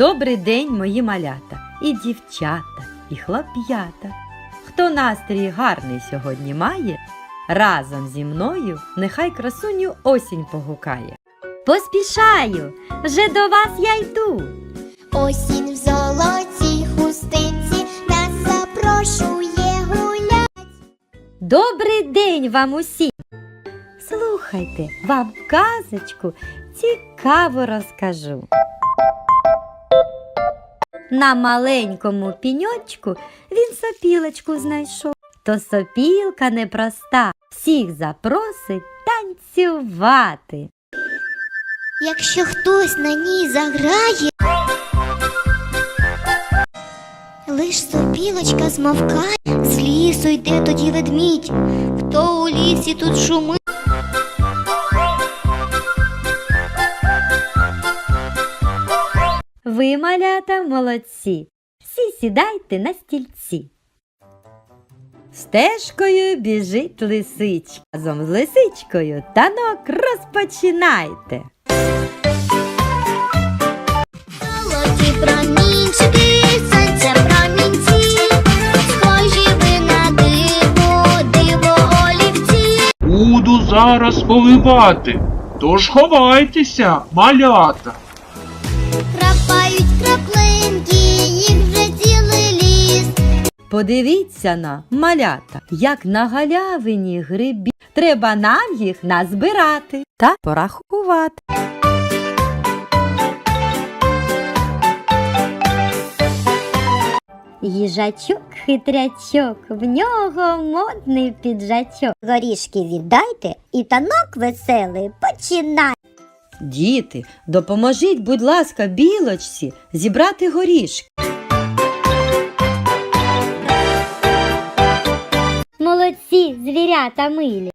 Добрий день, мої малята, і дівчата, і хлоп'ята. Хто настрій гарний сьогодні має, разом зі мною нехай красуню осінь погукає. Поспішаю, вже до вас я йду. Осінь в золотій хустинці нас запрошує гулять. Добрий день вам усім! Слухайте, вам казочку цікаво розкажу. На маленькому піньочку він сопілочку знайшов. То сопілка непроста, всіх запросить танцювати. Якщо хтось на ній заграє, лиш сопілочка змовкає, з лісу йде тоді ведмідь. Хто у лісі тут шумить? Ви, малята, молодці, всі сідайте на стільці. Стежкою біжить лисичка. Разом з лисичкою танок розпочинайте. Золоті промінчики, сонце промінці, схожі ви на диво, диво олівці. Буду зараз поливати. Тож ховайтеся, малята. Крапають краплинки, їх вже цілий ліс. Подивіться на малята, як на галявині грибі. Треба нам їх назбирати та порахувати. Їжачок хитрячок, в нього модний піджачок. Горішки віддайте і танок веселий починай. Діти, допоможіть, будь ласка, білочці зібрати горішки. Молодці, звірята милі.